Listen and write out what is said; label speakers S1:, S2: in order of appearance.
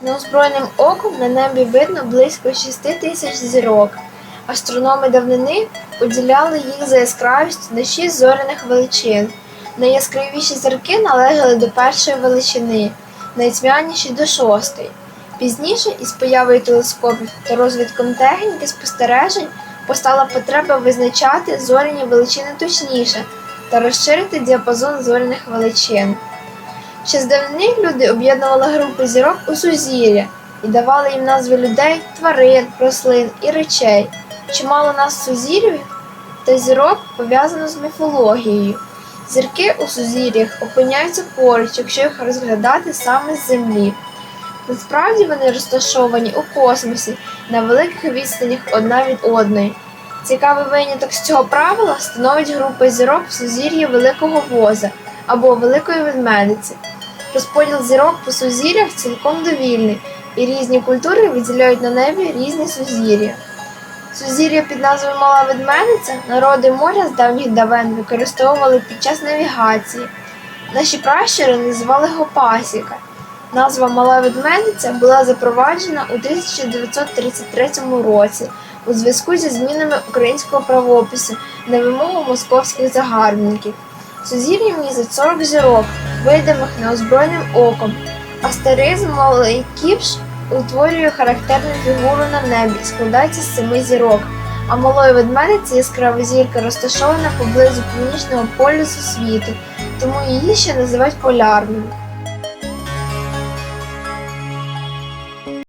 S1: Неозброєним оком на небі видно близько 6 тисяч зірок. Астрономи давнини поділяли їх за яскравістю на шість зоряних величин. Найяскравіші зірки належали до першої величини, найтьмяніші до шостої. Пізніше, із появою телескопів та розвитком техніки спостережень, постала потреба визначати зоряні величини точніше та розширити діапазон зоряних величин. Ще з давнини люди об'єднували групи зірок у сузір'я і давали їм назви людей, тварин, рослин і речей. Чимало нас сузір'їв та зірок пов'язано з міфологією. Зірки у сузір'ях опиняються поруч, якщо їх розглядати саме з землі. Насправді вони розташовані у космосі на великих відстанях одна від одної. Цікавий виняток з цього правила становить група зірок в сузір'ї Великого Воза або Великої Ведмедиці. Розподіл зірок по сузір'ях цілком довільний, і різні культури виділяють на небі різні сузір'я. Сузір'я під назвою Мала Ведмедиця народи моря з давніх давен використовували під час навігації. Наші пращури називали його пасіка. Назва Мала Ведмедиця була запроваджена у 1933 році у зв'язку зі змінами українського правопису на вимогу московських загарбників. Сузір'ям місяць 40 зірок, видимих неозброєним оком. Астеризм малий кіпш утворює характерну фігуру на небі, складається з семи зірок. А малої ведмедиці яскрава зірка розташована поблизу північного полюсу світу, тому її ще називають полярною.